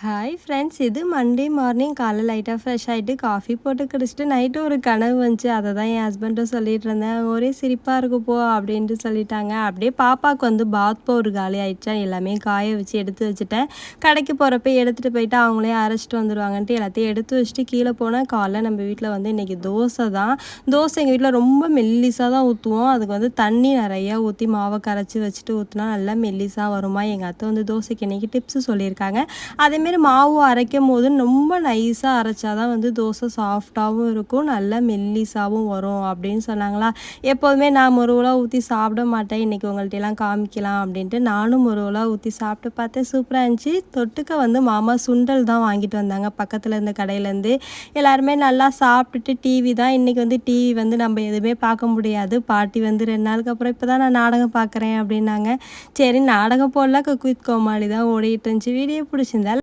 Hi friends இது Monday morning காலை லைட்டாக ஃப்ரெஷ் ஆகிட்டு காஃபி போட்டு குடிச்சிட்டு நைட்டு ஒரு கனவு வந்துச்சு. அதை தான் என் ஹஸ்பண்ட்டும் சொல்லிட்டு இருந்தேன் ஒரே சிரிப்பாக இருக்கு போ அப்படின்ட்டு சொல்லிட்டாங்க. அப்படியே பாப்பாவுக்கு வந்து பாத் பவுடர் காலி ஆயிடுச்சா. எல்லாமே காய வச்சு எடுத்து வச்சுட்டேன். கடைக்கு போகிறப்ப எடுத்துகிட்டு போயிட்டு அவங்களே அரைச்சிட்டு வந்துடுவாங்கன்ட்டு எல்லாத்தையும் எடுத்து வச்சுட்டு கீழே போனால் காலைல நம்ம வீட்டில் வந்து இன்றைக்கி தோசை தான். தோசை எங்கள் வீட்டில் ரொம்ப மெல்லிஸாக தான் ஊற்றுவோம் அதுக்கு வந்து தண்ணி நிறையா ஊற்றி மாவை கரைச்சி வச்சுட்டு ஊற்றினா நல்லா மெல்லிஸாக வருமா? எங்கள் அத்தை வந்து தோசைக்கு இன்றைக்கி டிப்ஸ் சொல்லியிருக்காங்க. அதேமாரி மாவு அரைக்கும் போது ரொம்ப நைஸாக அரைச்சா தான் வந்து தோசை சாஃப்டாகவும் இருக்கும். நல்லா மெல்லிஸாகவும் வரும் அப்படின்னு சொன்னாங்களா? எப்போதுமே நான் முருவலாக ஊற்றி சாப்பிட மாட்டேன். இன்றைக்கி உங்கள்கிட்டலாம் காமிக்கலாம் அப்படின்ட்டு நானும் முருவலாக ஊற்றி சாப்பிட்டு பார்த்தேன். சூப்பராக இருந்துச்சு. தொட்டுக்க வந்து மாமா சுண்டல் தான் வாங்கிட்டு வந்தாங்க. பக்கத்தில் இருந்த கடையிலேருந்து எல்லாருமே நல்லா சாப்பிட்டுட்டு டிவி தான். இன்றைக்கி வந்து டிவி வந்து நம்ம எதுவுமே பார்க்க முடியாது. பாட்டி வந்து ரெண்டு நாளுக்கு அப்புறம் இப்போ தான் நான் நாடகம் பார்க்குறேன் அப்படின்னாங்க. சரி நாடகம் போடல. குக் வித் கோமாளி தான் ஓடிட்டு இருந்துச்சு. வீடியோ பிடிச்சிருந்தா